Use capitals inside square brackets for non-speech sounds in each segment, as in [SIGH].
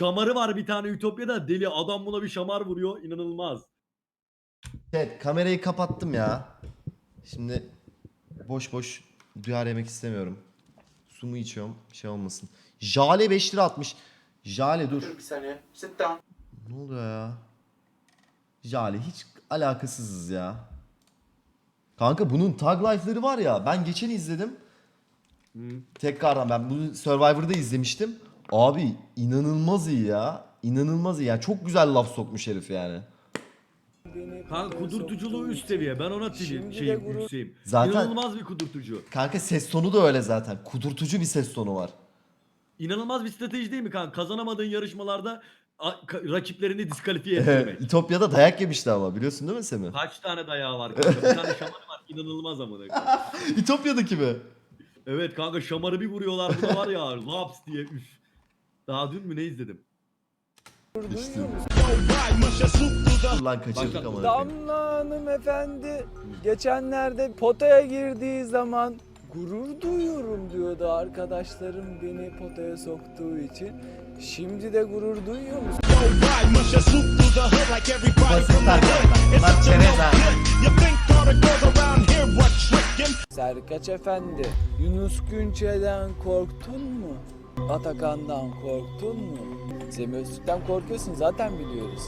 şamarı var bir tane Ütopya'da deli adam buna bir şamar vuruyor inanılmaz. Evet kamerayı kapattım ya. Şimdi boş boş duyar yemek istemiyorum. Su mu içiyorum şey olmasın. Jale 5 lira atmış. Jale dur. Dur bir saniye. Sit down. Ne oluyor ya? Jale hiç alakasızız ya. Kanka bunun tag life'ları var ya ben geçen izledim. Tekrardan ben bunu Survivor'da izlemiştim. Abi inanılmaz iyi ya. İnanılmaz iyi ya. Çok güzel laf sokmuş herif yani. Kanka kudurtuculuğu üst seviye ben ona şeyim gurur- yükseğim. Zaten- İnanılmaz bir kudurtucu. Kanka ses tonu da öyle zaten. Kudurtucu bir ses tonu var. İnanılmaz bir strateji değil mi kanka? Kazanamadığın yarışmalarda a- ka- rakiplerini diskalifiye [LAUGHS] etmek. İtopya'da dayak yemişti ama biliyorsun değil mi Semih? Kaç tane dayağı var kanka? Bir tane şamarı var inanılmaz amına koyayım. [LAUGHS] İtopya'daki mi? Evet kanka şamarı bir vuruyorlar buna var ya [LAUGHS] laps diye üf. Daha dün mü ne izledim? Lan kaçırdık ama. Damla hanımefendi geçenlerde potaya girdiği zaman gurur duyuyorum diyordu arkadaşlarım beni potaya soktuğu için. Şimdi de gurur duyuyor musun? Serkaç efendi, Yunus Günçe'den korktun mu? Atakan'dan korktun mu? Semih Öztürk'ten korkuyorsun zaten biliyoruz.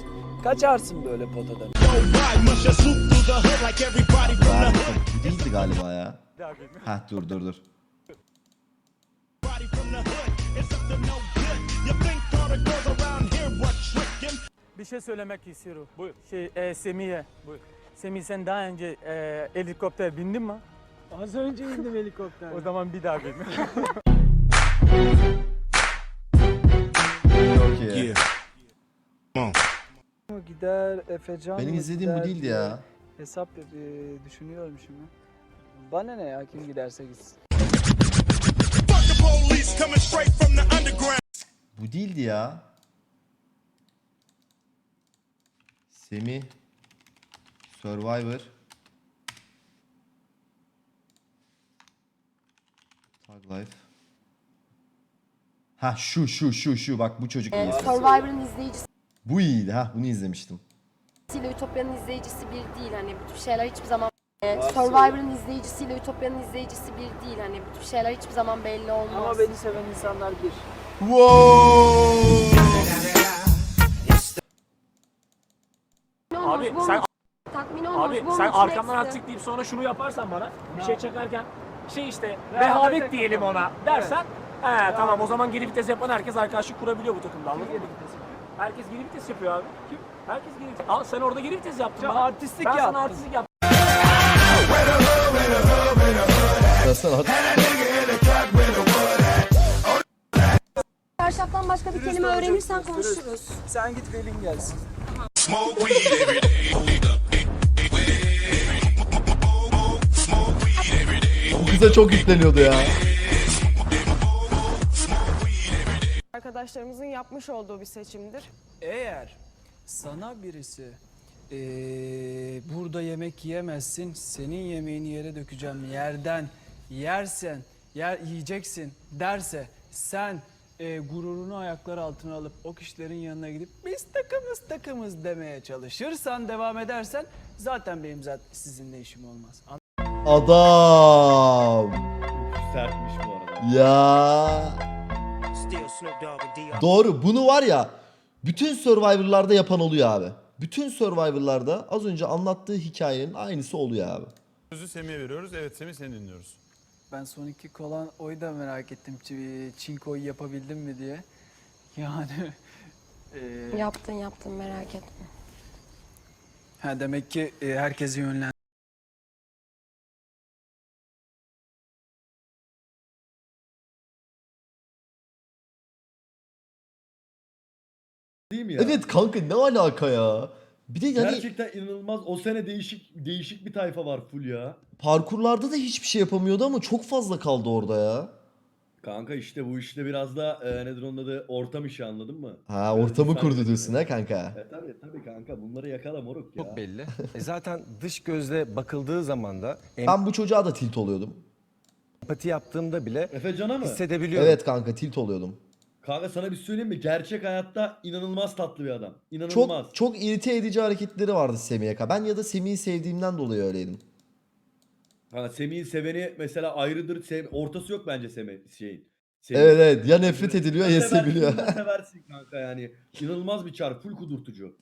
Kaçarsın böyle potadan. Ver, Bu değildi galiba ya. Heh dur dur dur. Bir şey söylemek istiyorum. Buyur. Şey, e, Semih'e. Buyur. Semih sen daha önce e, helikopter bindin mi? Az önce indim helikopterden. O zaman bir daha bin. [LAUGHS] Gider Efecan Benim mı izlediğim bu gider değildi diye ya. Hesap e, düşünüyorum şimdi. Bana ne ya kim giderse gitsin. Bu değildi ya. Semi Survivor Tag Life Ha şu şu şu şu bak bu çocuk iyi. Survivor'ın izleyicisiyle Bu iyiydi ha bunu izlemiştim. Ütopya'nın izleyicisi bir değil. Hani bu tür şeyler hiçbir zaman e, Survivor'ın izleyicisiyle Ütopya'nın izleyicisi bir değil. Hani bu tür şeyler hiçbir zaman belli olmaz. Ama beni seven insanlar bir. Wow! Abi sen tatmin olmuş, abi bu sen olmuş, arkamdan hepsi. attık deyip sonra şunu yaparsan bana bir şey çekerken şey işte rehavet diyelim ona dersen he tamam o zaman geri vites yapan herkes arkadaşlık kurabiliyor bu takımda anladın mı? Herkes geri vites yapıyor abi. Kim? Herkes geri vites. Al sen orada geri vites yaptın bana. artistlik ben yaptın. sana artistlik yaptım. Çarşaftan başka bir kelime öğrenirsen konuşuruz. Sen git velin gelsin. Bu kıza çok yükleniyordu ya. Arkadaşlarımızın yapmış olduğu bir seçimdir. Eğer sana birisi eee, burada yemek yiyemezsin, senin yemeğini yere dökeceğim yerden yersen, yer yiyeceksin derse sen eee, gururunu ayaklar altına alıp o kişilerin yanına gidip biz takımız takımız demeye çalışırsan devam edersen zaten benim zaten sizinle işim olmaz. Adam. Sertmiş bu arada. Ya. Doğru. Bunu var ya bütün Survivor'larda yapan oluyor abi. Bütün Survivor'larda az önce anlattığı hikayenin aynısı oluyor abi. Sözü Semih'e veriyoruz. Evet Semih seni dinliyoruz. Ben son iki kolan oyu da merak ettim. Ç- Çinko'yu yapabildim mi diye. Yani eee, [LAUGHS] Yaptın yaptın merak etme. ha demek ki e, herkesi yönlen. Mi ya? Evet kanka ne alaka ya? Bir de yani Gerçekten inanılmaz. O sene değişik değişik bir tayfa var full ya. parkurlarda da hiçbir şey yapamıyordu ama çok fazla kaldı orada ya. Kanka işte bu işte biraz da e, nedir onun adı ortam işi anladın mı? Ha Biraz ortamı insan kurdu diyorsun ha kanka. E tabi tabi kanka bunları yakala moruk ya. Çok belli. E zaten dış gözle bakıldığı zaman da Ben bu çocuğa da tilt oluyordum. empati yaptığımda bile Efe Can'a mı? hissedebiliyorum. Evet kanka tilt oluyordum. Kanka sana bir söyleyeyim mi? Gerçek hayatta inanılmaz tatlı bir adam. İnanılmaz. Çok çok irite edici hareketleri vardı Semih'e. Ben ya da Semih'i sevdiğimden dolayı öyleydim. Ha, Semih'in seveni mesela ayrıdır. Sev ortası yok bence Semih şeyin. Semih'in. Evet evet ya nefret ediliyor ya Seversin, seviliyor. bunu Seversin kanka yani. İnanılmaz bir çar. Full kudurtucu.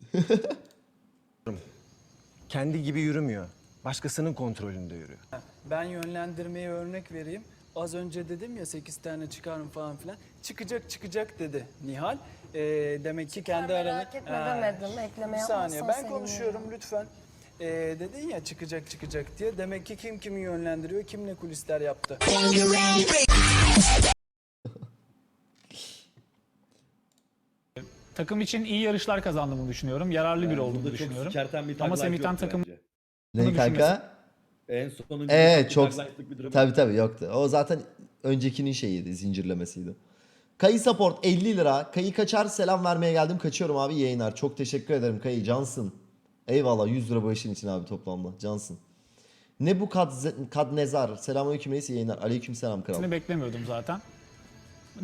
kendi gibi yürümüyor. Başkasının kontrolünde yürüyor. Ben yönlendirmeye örnek vereyim. Az önce dedim ya 8 tane çıkarım falan filan. Çıkacak çıkacak dedi Nihal. Ee, demek ki kendi merak aranı... etme Ha, demedim, ekleme Bir saniye yapmazsan ben sevinirim. konuşuyorum lütfen. Ee, dedin ya çıkacak çıkacak diye. Demek ki kim kimi yönlendiriyor, kim ne kulisler yaptı. Takım için iyi yarışlar kazandığımı düşünüyorum. Yararlı bir Yani olduğumu burada çok düşünüyorum. bir Ama tag Semih life Tan yoktu takım- bence. Ne Bunu kanka? En sonuncu Evet bir çok bir durum. tabii tabii yoktu. O zaten öncekinin şeyiydi, zincirlemesiydi. Kayı support 50 lira. Kayı kaçar selam vermeye geldim. Kaçıyorum abi yayınlar. Çok teşekkür ederim Kayı. Cansın. Eyvallah 100 lira bu işin için abi toplamda. Cansın. Ne bu kad, kad nezar? Selamünaleyküm reis iyi yayınlar. Aleyküm selam kral. Seni beklemiyordum zaten.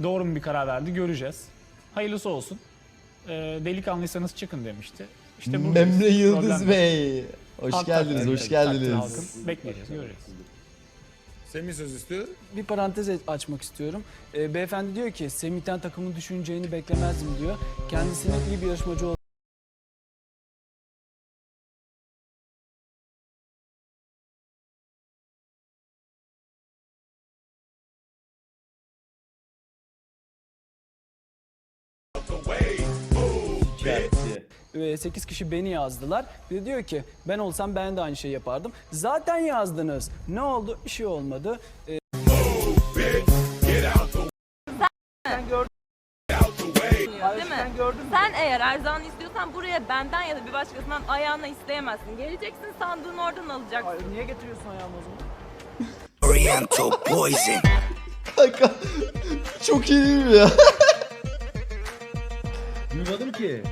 Doğru mu bir karar verdi göreceğiz. Hayırlısı olsun. Ee, delikanlıysanız çıkın demişti. İşte buradayız. Memre Yıldız Problem yok. Bey. Hoş Halk geldiniz, takdir, hoş geldiniz. halkın. Bekleyeceğiz, göreceğiz. Semih söz istiyor. Bir parantez açmak istiyorum. Ee, beyefendi diyor ki Semih'ten takımın düşüneceğini beklemezdim diyor. Kendisinin iyi bir yarışmacı Sikerti. 8 kişi beni yazdılar. Bir de diyor ki ben olsam ben de aynı şeyi yapardım. Zaten yazdınız. Ne oldu? Bir şey olmadı. Ee, Değil mi? Sen eğer erzağını istiyorsan buraya benden ya da bir başkasından ayağına isteyemezsin. Geleceksin sandığını oradan alacaksın. ay, niye getiriyorsun ayağımı o zaman? Kanka çok iyi değil mi ya? Duymadım ki.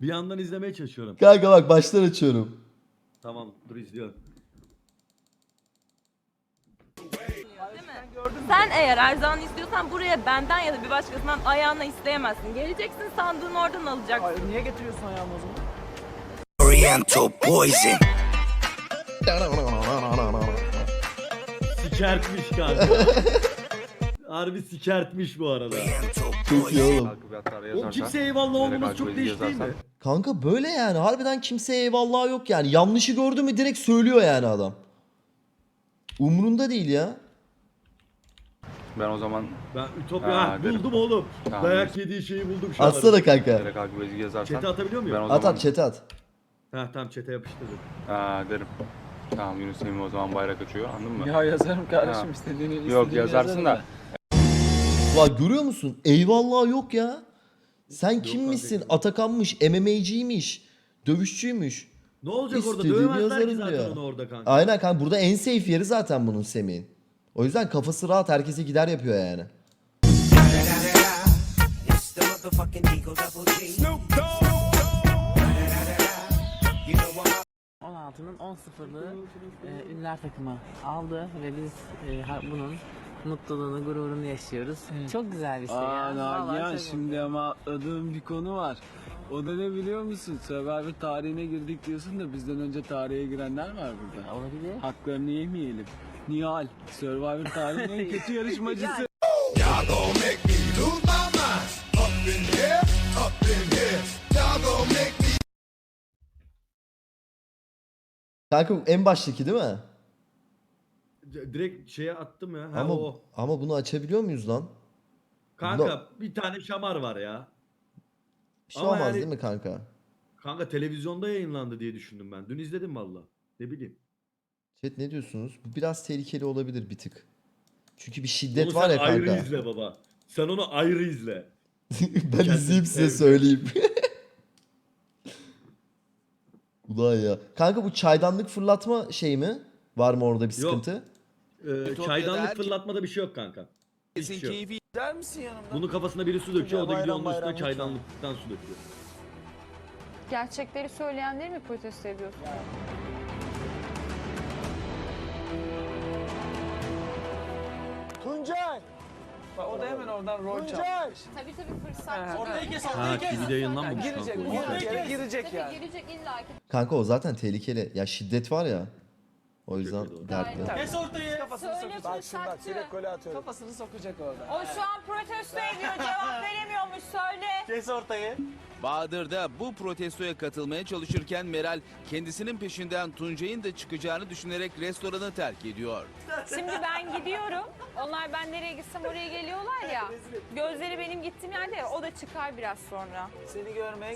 Bir yandan izlemeye çalışıyorum. Kanka bak baştan açıyorum. Tamam dur izliyorum. Sen eğer erzağını istiyorsan buraya benden ya da bir başkasından ayağına isteyemezsin. Geleceksin sandığını oradan alacaksın. Ay, niye getiriyorsun ayağımı o zaman? Sikertmiş kanka. [LAUGHS] Harbi sikertmiş bu arada. Çok iyi oğlum. O kimse eyvallah olmaması çok değişik değil mi? Kanka böyle yani harbiden kimseye eyvallah yok yani. Yanlışı gördü mü direkt söylüyor yani adam. Umrunda değil ya. Ben o zaman Ben Ütopya Ha, ha, derim. buldum oğlum. Tamam. Dayak yediği şeyi buldum şu an. Atsana kanka. direkt takip edici yazarsan Chat'e atabiliyor ben muyum? o At zaman at chat'e at. Ha tamam chat'e yapıştırdım. Aa, derim. Tamam Yunus Emre o zaman bayrak açıyor anladın mı? Ya yazarım kardeşim, istediğini. Yok yazarsın da. Bak görüyor musun? Eyvallah yok ya. Sen kimmişsin? kanka. Atakanmış, MMA'ciymiş, dövüşçüymüş. Ne olacak orada? İstediğimi Dövemezler ki zaten diyor. onu orada kanka. Aynen kanka burada en safe yeri zaten bunun Semih'in. O yüzden kafası rahat herkese gider yapıyor yani. ...16'nın 10-0'lığı e, ünlüler takımı aldı ve biz e, bunun mutluluğunu, gururunu yaşıyoruz. Çok güzel bir şey ya. Aa Vallahi Nagihan şimdi ama atladığım bir konu var. O da ne biliyor musun? Survivor tarihine girdik diyorsun da bizden önce tarihe girenler var burada. Olabilir. Haklarını yemeyelim. Nihal, Survivor tarihinin en kötü [LAUGHS] yarışmacısı. Kanka en baştaki değil mi? Direkt şeye attım ya. Ha ama o. ama bunu açabiliyor muyuz lan? Kanka bir tane şamar var ya. Bir şey Ama olmaz yani- değil mi kanka? Kanka televizyonda yayınlandı diye düşündüm ben. Dün izledim valla. Ne bileyim. Chat ne diyorsunuz? Bu biraz tehlikeli olabilir bir tık. Çünkü bir şiddet Onu var sen ya ayrı kanka. izle baba. Sen onu ayrı izle. [LAUGHS] ben Kendin izleyeyim size söyleyeyim. [LAUGHS] Ulan ya. Kanka bu çaydanlık fırlatma şey mi? Var mı orada bir Yok. Ee, çaydanlık fırlatmada bir şey yok kanka. Hiçbir şey yok. gider misin yanımdan? Bunun kafasına biri su döküyor. O da gidiyor onun bayram üstüne bayram çaydanlıktan su döküyor. Gerçekleri söyleyenleri mi protesto ediyorsun? Tuncay! Bak o da hemen oradan rol çal. Tabii tabii fırsat. Ha TV'de yayınlanmamış. Girecek, kanka. girecek, girecek, girecek Tabii yani. girecek illa ki. Kanka o zaten tehlikeli. Ya şiddet var ya. O yüzden dertli. Kes ortayı. Kafasını Söyle sokacak. fırsattı. Gole atıyorum. Kafasını sokacak orada. O şu an protesto ediyor cevap veremiyormuş söyle. Kes ortayı. Bahadır da bu protestoya katılmaya çalışırken Meral kendisinin peşinden Tuncay'ın da çıkacağını düşünerek restoranı terk ediyor. Şimdi ben gidiyorum. Onlar ben nereye gitsem oraya geliyorlar ya. Gözleri benim gittiğim yerde ya, o da çıkar biraz sonra. Seni görmeye